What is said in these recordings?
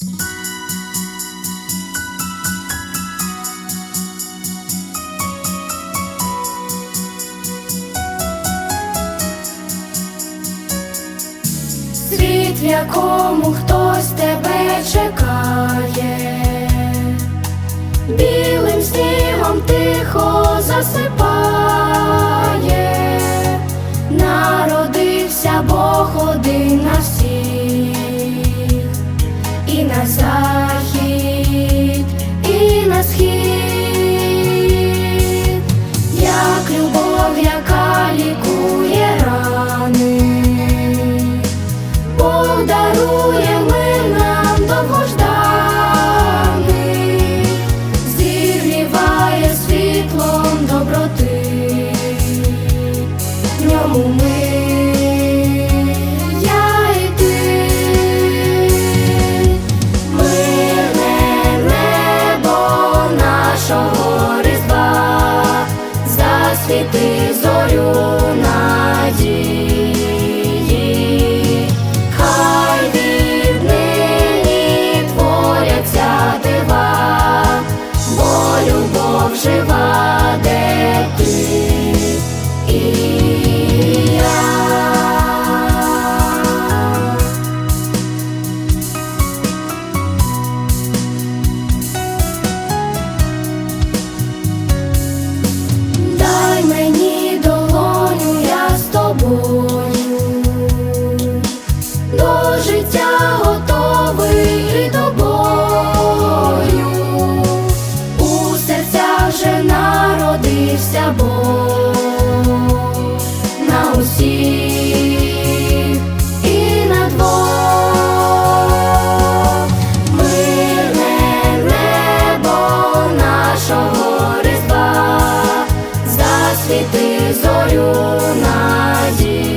Світ, в якому хтось тебе чекає, білим снігом тихо засипає, народився Бог один на всіх. love. Світи зорю надії, хай від нині творяться дива, бо любов жива. і на двох Мирне небо нашого різба засвіти зорю надії.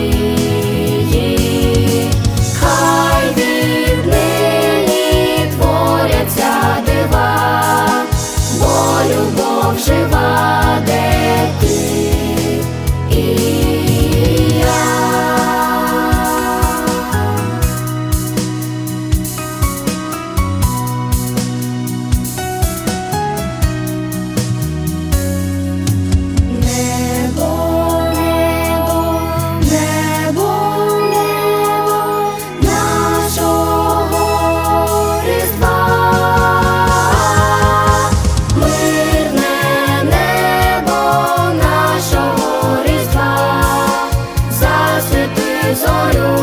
Освіти зорю.